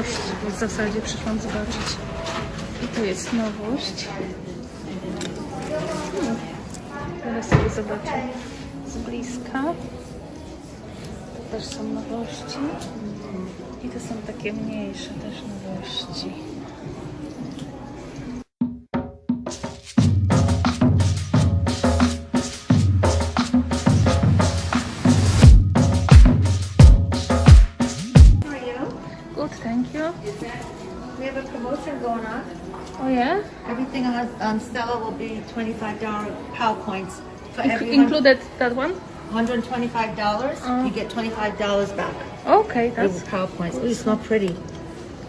nowość w zasadzie przyszłam zobaczyć. I tu jest nowość. Hmm. Teraz sobie zobaczę z bliska. To też są nowości. I to są takie mniejsze też nowości. On Stella will be twenty-five dollar POW points. For Inc- every included that one? hundred and twenty-five dollars, Oh. you get twenty-five dollars back. Okay, that's With POW points. Oh, you smell pretty.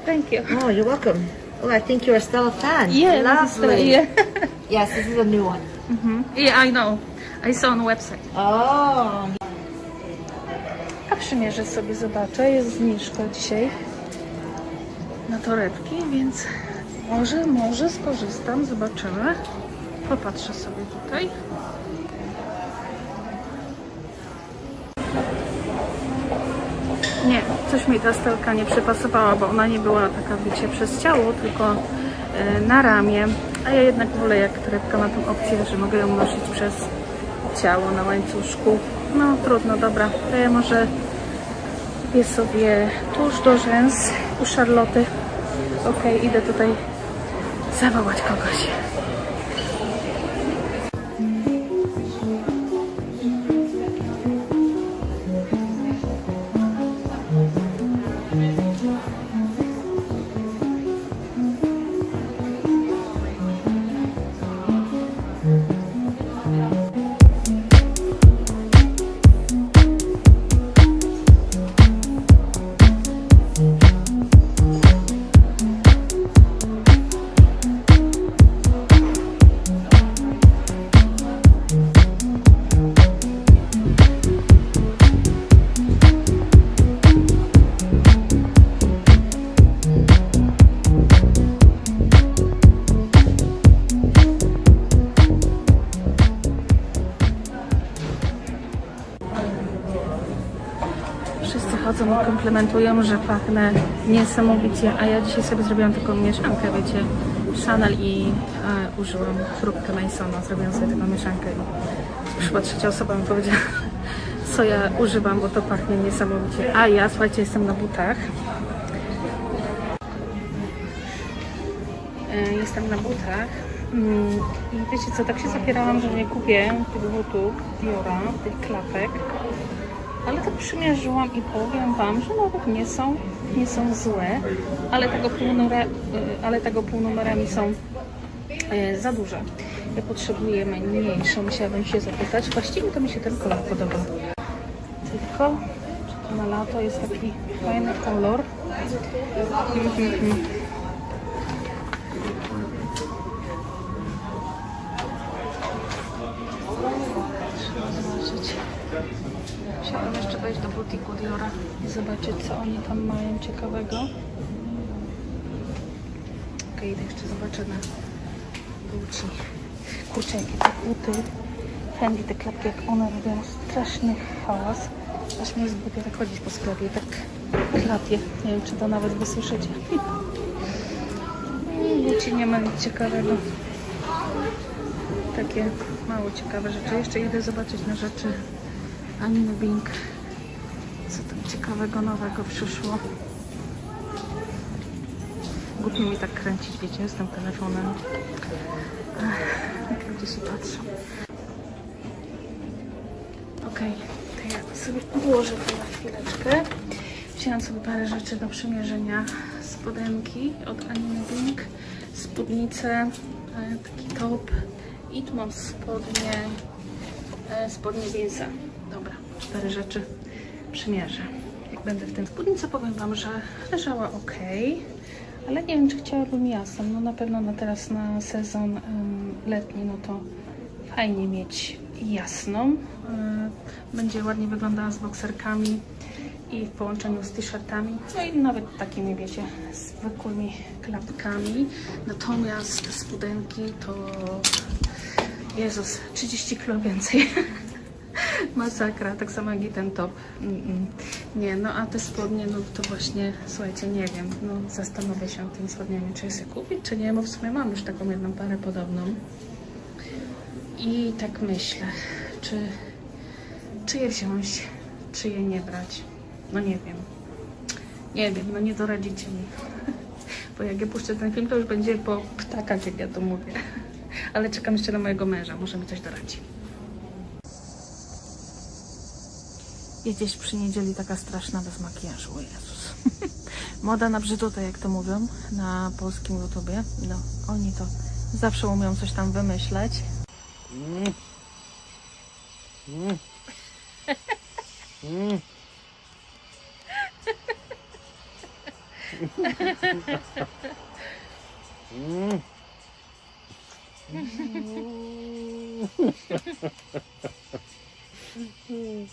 thank you. Oh, you're welcome. Oh, I think you're a Stella fan. Yeah, Lovely. yeah. Yes, this is a new one. yeah, I know. I saw on the website. Oh, A przymierzę sobie, zobaczę. Jest zniżka dzisiaj na torebki, więc może, może skorzystam. Zobaczymy. Popatrzę sobie tutaj. Nie, coś mi ta stelka nie przypasowała, bo ona nie była taka, wiecie, przez ciało, tylko e, na ramię. A ja jednak wolę, jak torebka ma tą opcję, że mogę ją nosić przez ciało na łańcuszku. No trudno, dobra. To ja może kupię sobie tuż do rzęs u Charloty. Okej, idę tutaj zawołać kogoś. Wszyscy chodzą i komplementują, że pachnę niesamowicie, a ja dzisiaj sobie zrobiłam taką mieszankę, wiecie, Chanel i e, użyłam próbkę Masona, zrobiłam sobie taką mieszankę i przyszła trzecia osoba mi powiedziała, co ja używam, bo to pachnie niesamowicie. A ja, słuchajcie, jestem na butach. E, Jestem na butach Mm, i wiecie co, tak się zapierałam, że nie kupię tych butów Diora, tych klapek, ale tak przymierzyłam i powiem Wam, że nawet nie są, nie są złe, ale tego, półnumera, y, ale tego półnumerami są y, za duże. Ja potrzebuję mniejszą, musiałabym się zapytać. Właściwie to mi się ten kolor podoba. Tylko, to na lato jest taki fajny kolor. Mhm. Trzeba wejść do butiku Diora i zobaczyć, co oni tam mają ciekawego. Okej, idę jeszcze zobaczę na Gucci. Kurczę, jakie te buty, Fendi, te klapki, jak one robią straszny hałas. Aż jest głupio tak chodzić po sklepie tak klapie. Nie wiem, czy to nawet wysłyszycie. Gucci nie ma nic ciekawego. Takie mało ciekawe rzeczy. Jeszcze idę zobaczyć na rzeczy Aniny Bing. Ciekawego, nowego przyszło. Głupio mi tak kręcić, wiecie, z tym telefonem. Ech, Jak ludzie się patrzą. Okej, to ja sobie ułożę to na chwileczkę. Wzięłam sobie parę rzeczy do przymierzenia. Spodenki od Aniny Bing, spódnicę, e, taki top i tu mam spodnie, e, spodnie Vinsa. Dobra, cztery rzeczy przymierzę. Będę w tym spódnicy, powiem Wam, że leżała ok, ale nie wiem, czy chciałabym jasną. No na pewno na teraz na sezon letni, no to fajnie mieć jasną. E, Będzie ładnie wyglądała z bokserkami i w połączeniu z t-shirtami, no i nawet takimi, wiecie, zwykłymi klapkami. Natomiast spodenki to Jezus, 30 kg więcej. Masakra, tak samo jak i ten top. Mm-mm. Nie, no a te spodnie, no to właśnie, słuchajcie, nie wiem, no zastanowię się tymi spodniami, czy je kupić, czy nie, bo w sumie mam już taką jedną parę podobną. I tak myślę, czy, czy je wziąć, czy je nie brać. No nie wiem. Nie wiem, no nie doradzicie mi. Bo jak ja puszczę ten film, to już będzie po ptakach, jak ja to mówię. Ale czekam jeszcze na mojego męża, może mi coś doradzi. Jedziesz przy niedzieli taka straszna bez makijażu, Jezus. Moda na brzydotę, jak to mówią na polskim YouTubie. No, oni to zawsze umią coś tam wymyśleć.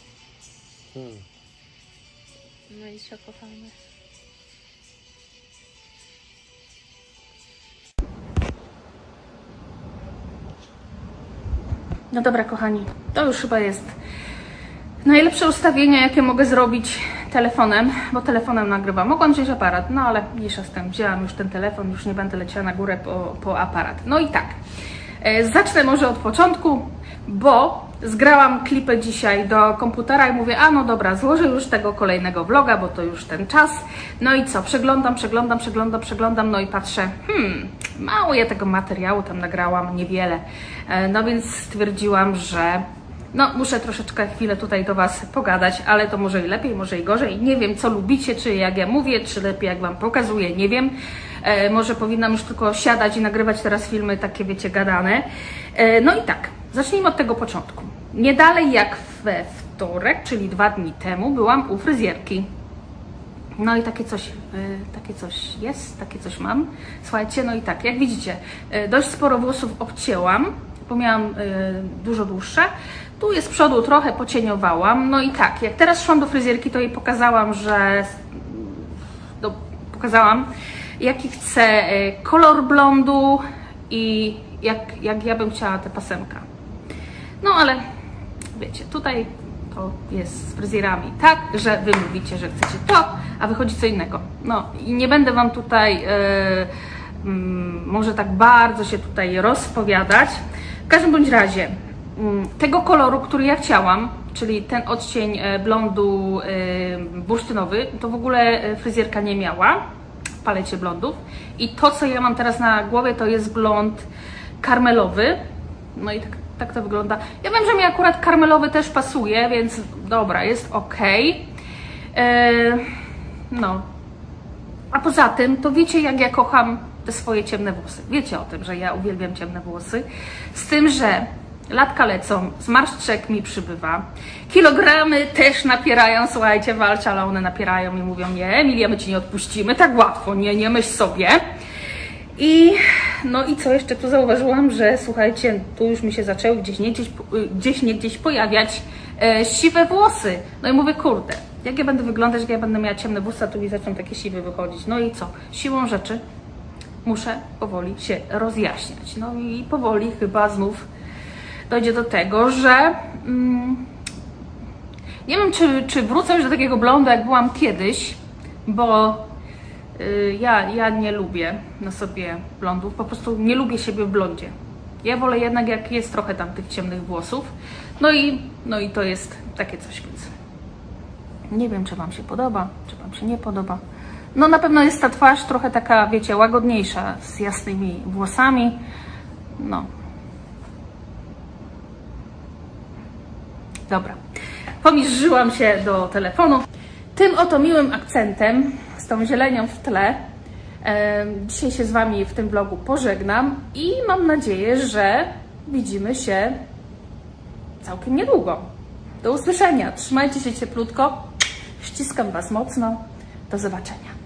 No i. No dobra, kochani, to już chyba jest najlepsze ustawienie, jakie mogę zrobić telefonem, bo telefonem nagrywam. Mogłam wziąć aparat, no ale mniejsza z tym. Wzięłam już ten telefon, już nie będę leciała na górę po, po aparat. No i tak, e, zacznę może od początku, bo zgrałam klipy dzisiaj do komputera i mówię, a no dobra, złożę już tego kolejnego vloga, bo to już ten czas. No i co, przeglądam, przeglądam, przeglądam, przeglądam, no i patrzę, hmm, mało ja tego materiału tam nagrałam, niewiele. E, No więc stwierdziłam, że no, muszę troszeczkę chwilę tutaj do Was pogadać, ale to może i lepiej, może i gorzej. Nie wiem, co lubicie, czy jak ja mówię, czy lepiej jak Wam pokazuję, nie wiem. E, może powinnam już tylko siadać i nagrywać teraz filmy takie, wiecie, gadane. E, no i tak, zacznijmy od tego początku. Nie dalej jak we wtorek, czyli dwa dni temu, byłam u fryzjerki. No i takie coś, y, takie coś jest, takie coś mam. Słuchajcie, no i tak, jak widzicie, y, dość sporo włosów obcięłam, bo miałam y, dużo dłuższe. Tu jest przodu trochę pocieniowałam. No i tak, jak teraz szłam do fryzjerki, to jej pokazałam, że no, pokazałam, jaki chcę kolor blondu i jak, jak ja bym chciała tę pasemka. No ale wiecie, tutaj to jest z fryzjerami tak, że wy mówicie, że chcecie to, a wychodzi co innego. No i nie będę wam tutaj mm, może tak bardzo się tutaj rozpowiadać. W każdym bądź razie mm, tego koloru, który ja chciałam, czyli ten odcień e, blondu e, bursztynowy, to w ogóle fryzjerka nie miała w palecie blondów. I to, co ja mam teraz na głowie, to jest blond karmelowy. No i tak, tak to wygląda. Ja wiem, że mi akurat karmelowy też pasuje, więc dobra, jest ok. no. A poza tym, to wiecie, jak ja kocham te swoje ciemne włosy. Wiecie o tym, że ja uwielbiam ciemne włosy. Z tym, że latka lecą, zmarszczek mi przybywa, kilogramy też napierają, słuchajcie, walczę, ale one napierają i mówią, nie, Emilia, my Ci nie odpuścimy, tak łatwo, nie, nie myśl sobie. I no i co jeszcze tu zauważyłam, że słuchajcie, tu już mi się zaczęły gdzieś nie gdzieś, y, gdzieś, nie gdzieś pojawiać e, siwe włosy. No i mówię, kurde, jak ja będę wyglądać, jak ja będę miała ciemne włosy, a tu mi zaczną takie siwe wychodzić. No i co? Siłą rzeczy muszę powoli się rozjaśniać. No i powoli chyba znów dojdzie do tego, że mm, nie wiem, czy, czy wrócę już do takiego blondu, jak byłam kiedyś, bo ja, ja nie lubię na sobie blondów, po prostu nie lubię siebie w blondzie. Ja wolę jednak, jak jest trochę tam tych ciemnych włosów. No i, no i to jest takie coś, więc nie wiem, czy Wam się podoba, czy Wam się nie podoba. No na pewno jest ta twarz trochę taka, wiecie, łagodniejsza, z jasnymi włosami. No. Dobra. Pomierzyłam się do telefonu. Tym oto miłym akcentem, z tą zielenią w tle, dzisiaj się z Wami w tym vlogu pożegnam i mam nadzieję, że widzimy się całkiem niedługo. Do usłyszenia. Trzymajcie się cieplutko. Ściskam Was mocno. Do zobaczenia.